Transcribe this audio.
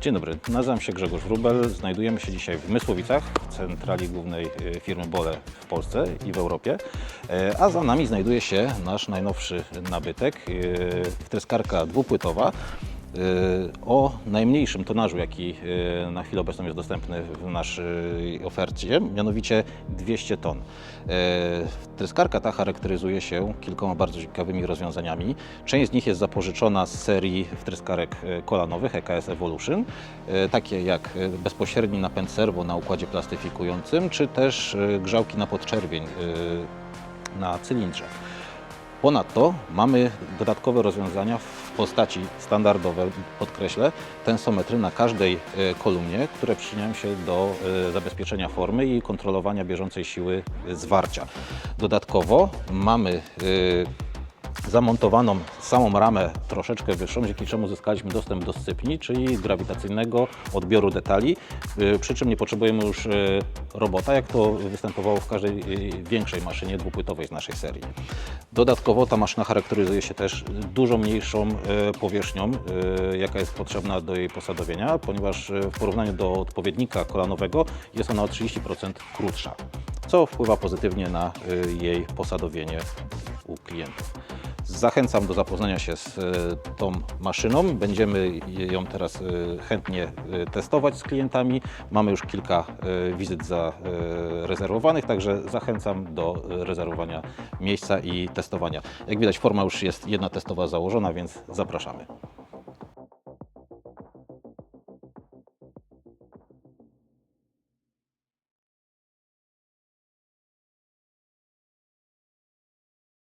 Dzień dobry, nazywam się Grzegorz Wrubel. Znajdujemy się dzisiaj w Mysłowicach, centrali głównej e, firmy Bole w Polsce i w Europie. E, A za nami znajduje się nasz najnowszy nabytek, e, treskarka dwupłytowa. E, O najmniejszym tonażu, jaki e, na chwilę obecną jest dostępny w naszej ofercie, mianowicie 200 ton. E, Treskarka ta charakteryzuje się kilkoma bardzo ciekawymi rozwiązaniami. Część z nich jest zapożyczona z serii wtryskarek kolanowych EKS Evolution, takie jak bezpośredni napęd serwo na układzie plastyfikującym, czy też grzałki na podczerwień na cylindrze. Ponadto mamy dodatkowe rozwiązania w postaci standardowe, podkreślę, tensometry na każdej e, kolumnie, które przyczyniają się do e, zabezpieczenia formy i kontrolowania bieżącej siły e, zwarcia. Dodatkowo mamy zamontowaną samą ramę troszeczkę wyższą, dzięki czemu uzyskaliśmy dostęp do scypni, czyli grawitacyjnego odbioru detali, y, przy czym nie potrzebujemy już y, robota, jak to występowało w każdej y, większej maszynie dwupłytowej z naszej serii. Dodatkowo ta maszyna charakteryzuje się też dużo mniejszą powierzchnią, jaka jest potrzebna do jej posadowienia, ponieważ w porównaniu do odpowiednika kolanowego jest ona o 30% krótsza, co wpływa pozytywnie na jej posadowienie u klientów. Zachęcam do zapoznania się z e, tą maszyną. Będziemy ją teraz e, chętnie e, testować z klientami. Mamy już kilka wizyt zarezerwowanych, także zachęcam do rezerwowania miejsca i testowania. Jak widać, forma już jest jedna testowa założona, więc zapraszamy.